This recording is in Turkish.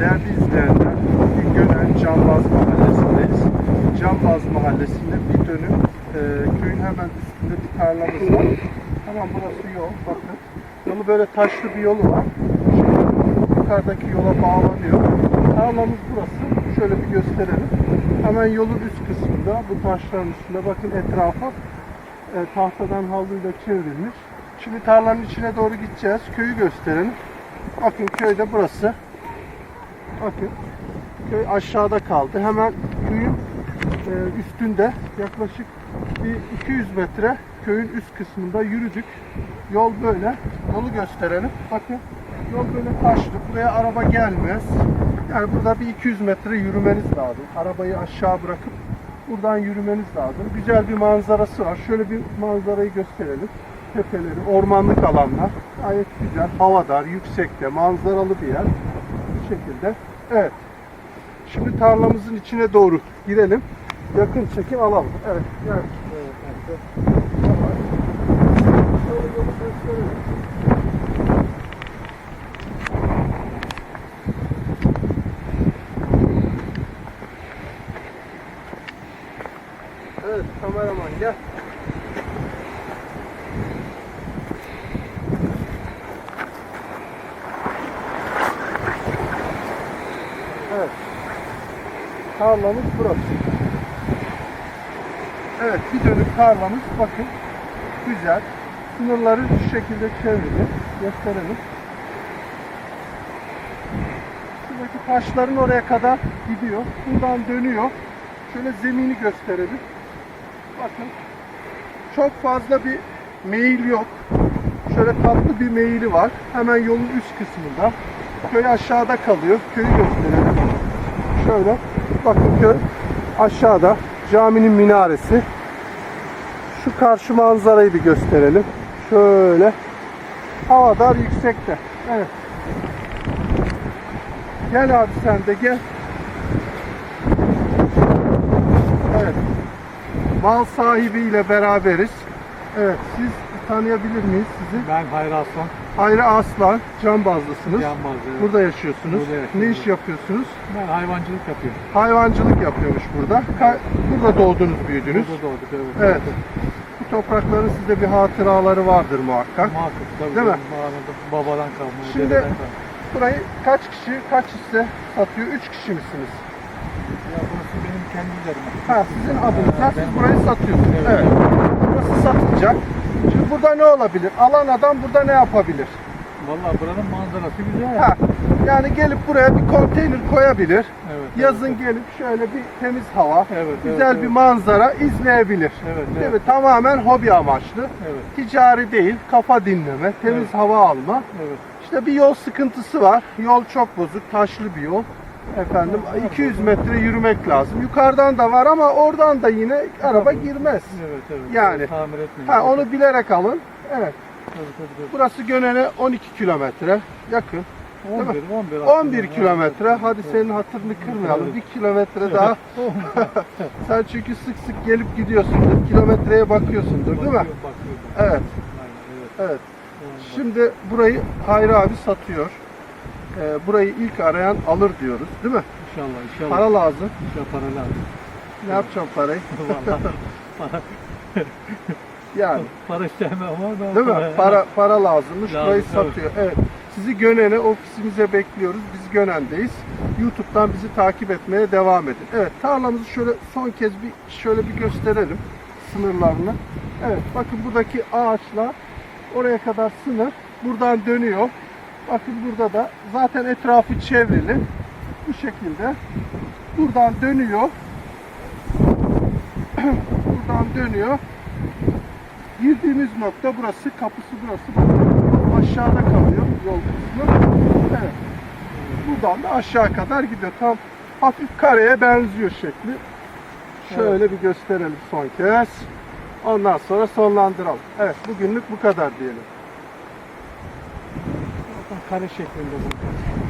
Değerli izleyenler, bugün Gönen Cambaz Mahallesi'ndeyiz. Cambaz Mahallesi'nde bir dönüm e, köyün hemen üstünde bir tarlamız var. Hemen burası yol, bakın. Yolu böyle taşlı bir yolu var. Şimdi yukarıdaki yola bağlanıyor. Tarlamız burası. Şöyle bir gösterelim. Hemen yolun üst kısmında, bu taşların üstünde bakın etrafa e, tahtadan havluyla çevrilmiş. Şimdi tarlanın içine doğru gideceğiz. Köyü gösterelim. Bakın köyde burası. Bakın köy aşağıda kaldı. Hemen köyün e, üstünde yaklaşık bir 200 metre köyün üst kısmında yürüdük. Yol böyle. Yolu gösterelim. Bakın yol böyle taşlı. Buraya araba gelmez. Yani burada bir 200 metre yürümeniz lazım. Arabayı aşağı bırakıp buradan yürümeniz lazım. Güzel bir manzarası var. Şöyle bir manzarayı gösterelim. Tepeleri, ormanlık alanlar. Gayet güzel. Havadar, yüksekte, manzaralı bir yer. Şekilde. Evet. Şimdi tarlamızın içine doğru girelim. Yakın çekim alalım. Evet. Evet, evet. Şöyle yolu. Evet, kameraman gel. Tarlamız burası. Evet, bir dönük tarlamız. Bakın, güzel. Sınırları şu şekilde çevrili. Gösterelim. Şuradaki taşların oraya kadar gidiyor. Buradan dönüyor. Şöyle zemini gösterelim. Bakın. Çok fazla bir meyil yok. Şöyle tatlı bir meyili var. Hemen yolun üst kısmında. Köy aşağıda kalıyor. Köyü gösterelim. Şöyle. Bakın köy aşağıda. Caminin minaresi. Şu karşı manzarayı bir gösterelim. Şöyle. Havadar yüksekte. Evet. Gel abi sen de gel. Evet. Mal sahibiyle beraberiz. Evet, siz tanıyabilir miyiz sizi? Ben Hayri Aslan. Hayri Aslan, Cambazlısınız. Cambaz, evet. Burada yaşıyorsunuz. Burada yaşıyorum. Ne iş yapıyorsunuz? Ben hayvancılık yapıyorum. Hayvancılık yapıyormuş burada. Ka- burada doğdunuz, büyüdünüz. Burada doğduk evet. Evet. Bu toprakların sizde bir hatıraları vardır muhakkak. Muhakkak tabii. Değil mi? Babadan kalma. Şimdi- dededen kalma. Burayı kaç kişi, kaç hisse satıyor? Üç kişi misiniz? Ya burası benim kendi üzerime. Ha, sizin adınıza siz burayı satıyorsunuz. Evet. Evet. Burası satılacak. Şimdi burada ne olabilir? Alan adam burada ne yapabilir? Vallahi buranın manzarası güzel. Ha, yani gelip buraya bir konteyner koyabilir. Evet, Yazın evet. gelip şöyle bir temiz hava, Evet, güzel evet, bir evet. manzara izleyebilir. Evet, Değil evet. mi? Tamamen hobi amaçlı. Evet. Ticari değil, kafa dinleme, temiz Evet. hava alma. Evet. İşte bir yol sıkıntısı var. Yol çok bozuk, taşlı bir yol. Efendim 200 metre yürümek lazım. Yukarıdan da var ama oradan da yine araba girmez. Evet, evet. Yani. Tamir etmeyin. Ha onu bilerek alın. Evet. Tabii, tabii, tabii. Burası Gönen'e 12 kilometre yakın. 11, 11, 11 kilometre. Hadi senin hatırını kırmayalım. Bir kilometre daha. Sen çünkü sık sık gelip gidiyorsundur. Kilometreye bakıyorsundur değil mi? Evet. Evet. Şimdi burayı Hayri abi satıyor. Ee, burayı ilk arayan alır diyoruz değil mi? İnşallah, inşallah. Para lazım. İnşallah para lazım. Ne yapacağım parayı? Vallahi para, Yani para istemem ama ben değil mi? Para para lazımmış. Lazım, Burayı evet. satıyor. Evet. Sizi Gönen'e ofisimize bekliyoruz. Biz Gönen'deyiz. YouTube'dan bizi takip etmeye devam edin. Evet, tarlamızı şöyle son kez bir şöyle bir gösterelim sınırlarını. Evet, bakın buradaki ağaçlar oraya kadar sınır. Buradan dönüyor. Bakın burada da zaten etrafı çevrili. Bu şekilde. Buradan dönüyor. buradan dönüyor. Girdiğimiz nokta burası, kapısı burası. Aşağıda kalıyor yol kısmı. Evet. Buradan da aşağı kadar gidiyor. Tam hafif kareye benziyor şekli. Şöyle bir gösterelim son kez. Ondan sonra sonlandıralım. Evet, bugünlük bu kadar diyelim. Kare şeklinde bu.